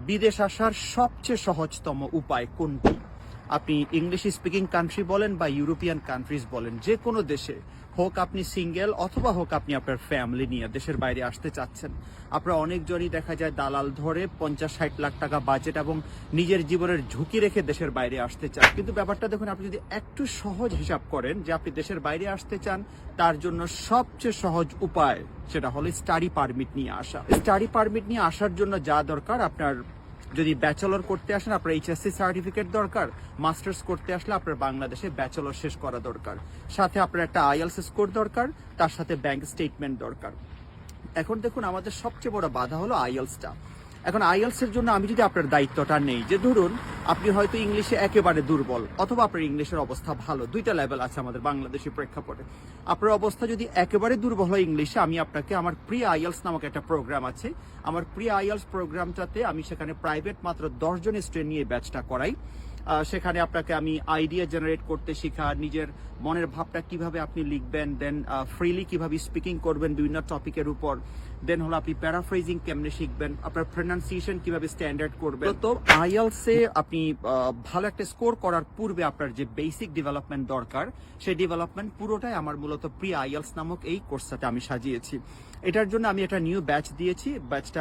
বিদেশ আসার সবচেয়ে সহজতম উপায় কোনটি? আপনি ইংলিশ স্পিকিং কান্ট্রি বলেন বা ইউরোপিয়ান কান্ট্রিজ বলেন, যে কোনো দেশে, হোক আপনি সিঙ্গেল অথবা হোক আপনি আপনার ফ্যামিলি নিয়ে দেশের বাইরে আসতে চাচ্ছেন, আপনারা অনেকজনই দেখা যায় দালাল ধরে পঞ্চাশ ষাট লাখ টাকা বাজেট এবং নিজের জীবনের ঝুঁকি রেখে দেশের বাইরে আসতে চান। কিন্তু ব্যাপারটা দেখুন, আপনি যদি একটু সহজ হিসাব করেন যে আপনি দেশের বাইরে আসতে চান, তার জন্য সবচেয়ে সহজ উপায় সেটা হলো স্টাডি পারমিট নিয়ে আসা। স্টাডি পারমিট নিয়ে আসার জন্য যা দরকার আপনার যদি ব্যাচেলর করতে আসেন, আপনার এইচএসসি সার্টিফিকেট দরকার। মাস্টার্স করতে আসলে আপনার বাংলাদেশে ব্যাচেলর শেষ করা দরকার। সাথে আপনার একটা আইএলস স্কোর দরকার, তার সাথে ব্যাংক স্টেটমেন্ট দরকার। এখন দেখুন, আমাদের সবচেয়ে বড় বাধা হলো আইএলসটা এখন আইএলস এর জন্য আমি যদি আপনার দায়িত্বটা নেই, যে ধরুন আপনি হয়তো ইংলিশে একেবারে দুর্বল, অথবা আপনার ইংলিশের অবস্থা ভালো, দুইটা লেভেল আছে আমাদের বাংলাদেশি প্রেক্ষাপটে। আপনার অবস্থা যদি একেবারে দুর্বল হয় ইংলিশে, আমি আপনাকে আমার প্রি আইএলস নামক একটা প্রোগ্রাম আছে। আমার প্রি আইএলস প্রোগ্রামটাতে আমি সেখানে প্রাইভেট মাত্র দশ জন স্টুডেন্ট নিয়ে ব্যাচটা করাই। সেখানে আপনাকে আমি আইডিয়া জেনারেট করতে শেখা, নিজের মনের ভাবটা কীভাবে আপনি লিখবেন দেন ফ্রিলি কীভাবে স্পিকিং করবেন বিভিন্ন টপিকের উপর দেন হলো আপনি প্যারাফ্রেজিং কেমনে শিখবেন, আপনার প্রনাউন্সিয়েশন কীভাবে স্ট্যান্ডার্ড করবেন। তো আইএলসে আপনি ভালো একটা স্কোর করার পূর্বে আপনার যে বেসিক ডেভেলপমেন্ট দরকার, সেই ডেভেলপমেন্ট পুরোটাই আমার মূলত প্রি আইএলস নামক এই কোর্সটাতে আমি সাজিয়েছি। এটার জন্য আমি একটা নিউ ব্যাচ দিয়েছি। ব্যাচটা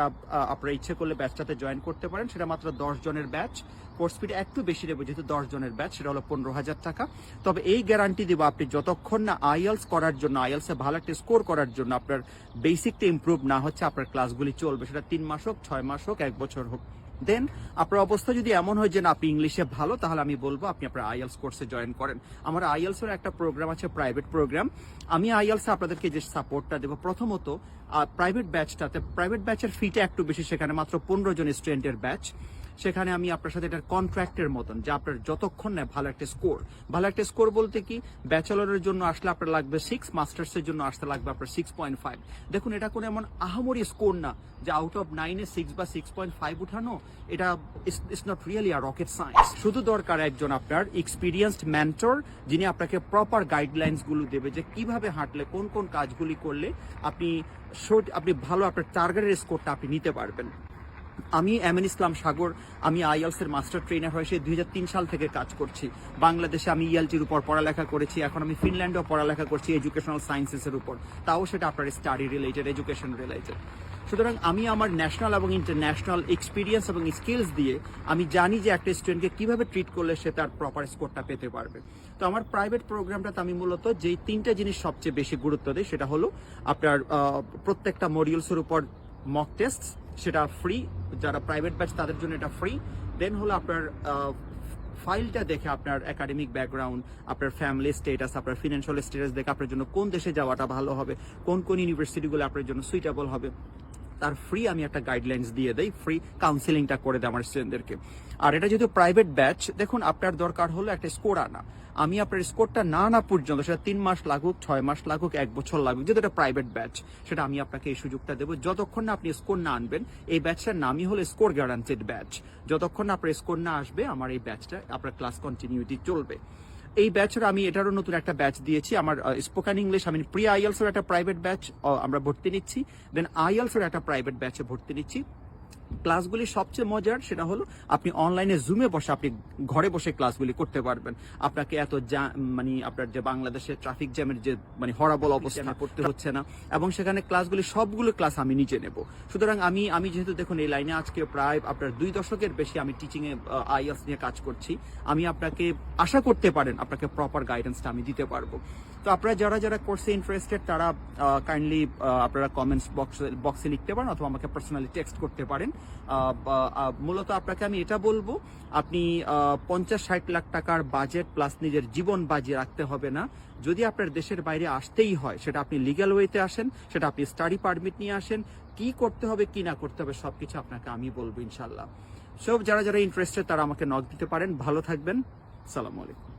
আপনারা ইচ্ছে করলে ব্যাচটাতে জয়েন করতে পারেন। সেটা মাত্র দশ জনের ব্যাচ কোর্স ফিটা একটু বেশি দেবো, যেহেতু দশ জনের ব্যাচ সেটা হলো পনেরো হাজার টাকা। তবে এই গ্যারান্টি দেবো আপনি যতক্ষণ না আইএলস করার জন্য আইএলস ভালো একটা স্কোর করার জন্য আপনার বেসিকটা ইম্প্রুভ না হচ্ছে, আপনার ক্লাসগুলি চলবে। সেটা তিন মাস হোক, ছয় মাস হোক, এক বছর হোক। দেন আপনার অবস্থা যদি এমন হয় যে না, আপনি ইংলিশে ভালো, তাহলে আমি বলব আপনি আপনার আইএলস কোর্সে জয়েন করেন। আমার আইএলসের একটা প্রোগ্রাম আছে প্রাইভেট প্রোগ্রাম আমি আইএলস আপনাদেরকে যে সাপোর্টটা দেবো, প্রথমত প্রাইভেট ব্যাচটাতে প্রাইভেট ব্যাচের ফিটা একটু বেশি সেখানে, মাত্র পনেরো জন স্টুডেন্টের ব্যাচ সেখানে আমি আপনার সাথে এটা কন্ট্রাক্টের মতন, যে আপনার যতক্ষণ না ভালো একটা স্কোর ভালো একটা স্কোর বলতে কি ব্যাচেলরের জন্য আসলে আপনার লাগবে সিক্স মাস্টার্সের জন্য আসতে লাগবে আপনার সিক্স পয়েন্ট ফাইভ দেখুন, এটা কোনো এমন আহামরি স্কোর না যে আউট অফ নাইনে সিক্স বা সিক্স পয়েন্ট ফাইভ উঠানো, এটা ইটস নট রিয়েলি আর রকেট সায়েন্স শুধু দরকার একজন আপনার এক্সপিরিয়েন্সড মেন্টর যিনি আপনাকে প্রপার গাইডলাইন্সগুলো দেবে যে কীভাবে হাঁটলে, কোন কোন কাজগুলি করলে আপনি আপনি ভালো আপনার টার্গেটের স্কোরটা আপনি নিতে পারবেন। আমি এমএন ইসলাম সাগর, আমি আইএলস এর মাস্টার ট্রেনার হয়ে সেই দুই সাল থেকে কাজ করছি। বাংলাদেশে আমি ইএলটির উপর পড়ালেখা করেছি, এখন আমি ফিনল্যান্ডেও পড়ালেখা করছি এডুকেশনাল সায়েন্সেস এর উপর। তাও সেটা আপনার স্টাডি রিলেটেড এডুকেশন রিলেটেড সুতরাং আমি আমার ন্যাশনাল এবং ইন্টারন্যাশনাল এক্সপিরিয়েন্স এবং স্কিলস দিয়ে আমি জানি যে একটা স্টুডেন্টকে কীভাবে ট্রিট করলে সে তার প্রপার স্কোরটা পেতে পারবে। তো আমার প্রাইভেট প্রোগ্রামটাতে আমি মূলত যেই তিনটা জিনিস সবচেয়ে বেশি গুরুত্ব দিই, সেটা হলো আপনার প্রত্যেকটা মডিউলসের উপর মক টেস্ট সেটা ফ্রি যারা প্রাইভেট ব্যাচ তাদের জন্য এটা ফ্রি দেন হলো আপনার ফাইলটা দেখে আপনার একাডেমিক ব্যাকগ্রাউন্ড আপনার ফ্যামিলি স্টেটাস আপনার ফিনান্সিয়াল স্টেটাস দেখে আপনার জন্য কোন দেশে যাওয়াটা ভালো হবে, কোন কোন ইউনিভার্সিটিগুলো আপনার জন্য সুইটেবল হবে। তার ফ্রি আমি একটা গাইডলাইন্স দিয়ে দেই ফ্রি কাউন্সিলিংটা করে দেয় আমার স্টুডেন্টদেরকে আর এটা যেহেতু প্রাইভেট ব্যাচ দেখুন, আপনার দরকার হলো একটা স্কোর আনা। আমি আপনার স্কোরটা না না পর্যন্ত, সেটা তিন মাস লাগুক, ছয় মাস লাগুক, এক বছর লাগুক, যেহেতু এটা প্রাইভেট ব্যাচ সেটা আমি আপনাকে এই সুযোগটা দেবো। যতক্ষণ না আপনি স্কোর না আনবেন, এই ব্যাচটার নামই হলো স্কোর গ্যারান্টেড ব্যাচ যতক্ষণ না আপনার স্কোর না আসবে, আমার এই ব্যাচটা আপনার ক্লাস কন্টিনিউটি চলবে। এই ব্যাচের আমি এটারও নতুন একটা ব্যাচ দিয়েছি। আমার স্পোকেন ইংলিশ আমি প্রি আইএলস এর একটা প্রাইভেট ব্যাচ আমরা ভর্তি নিচ্ছি। দেন আইএলসের একটা প্রাইভেট ব্যাচে ভর্তি নিচ্ছি। ক্লাসগুলি সবচেয়ে মজার সেটা হলো আপনি অনলাইনে জুমে বসে আপনি ঘরে বসে ক্লাসগুলি করতে পারবেন। আপনাকে এত মানে আপনার যে বাংলাদেশের ট্রাফিক জ্যামের যে মানে হরাবল অবস্থা করতে হচ্ছে না। এবং সেখানে ক্লাসগুলি সবগুলো ক্লাস আমি নিজে নেব। সুতরাং আমি আমি যেহেতু দেখুন এই লাইনে আজকে প্রায় আপনার দুই দশকের বেশি আমি টিচিং এ আইএলস নিয়ে কাজ করছি। আমি আপনাকে আশা করতে পারেন আপনাকে প্রপার গাইডেন্সটা আমি দিতে পারব। তো আপনারা যারা যারা কোর্সে ইন্টারেস্টেড তারা কাইন্ডলি আপনারা কমেন্টস বক্সে বক্সে লিখতে পারেন অথবা আমাকে পার্সোনালি টেক্সট করতে পারেন। মূলত আপনাকে আমি এটা বলব, আপনি পঞ্চাশ ষাট লাখ টাকার বাজেট প্লাস নিজের জীবন বাজি রাখতে হবে না। যদি আপনার দেশের বাইরে আসতেই হয়, সেটা আপনি লিগ্যাল ওয়েতে আসেন, সেটা আপনি স্টাডি পারমিট নিয়ে আসেন, কি করতে হবে, কি না করতে হবে, সবকিছু আপনাকে আমি বলব ইনশাল্লাহ সব যারা যারা ইন্টারেস্টেড তারা আমাকে নক দিতে পারেন। ভালো থাকবেন। সালামু আলাইকুম।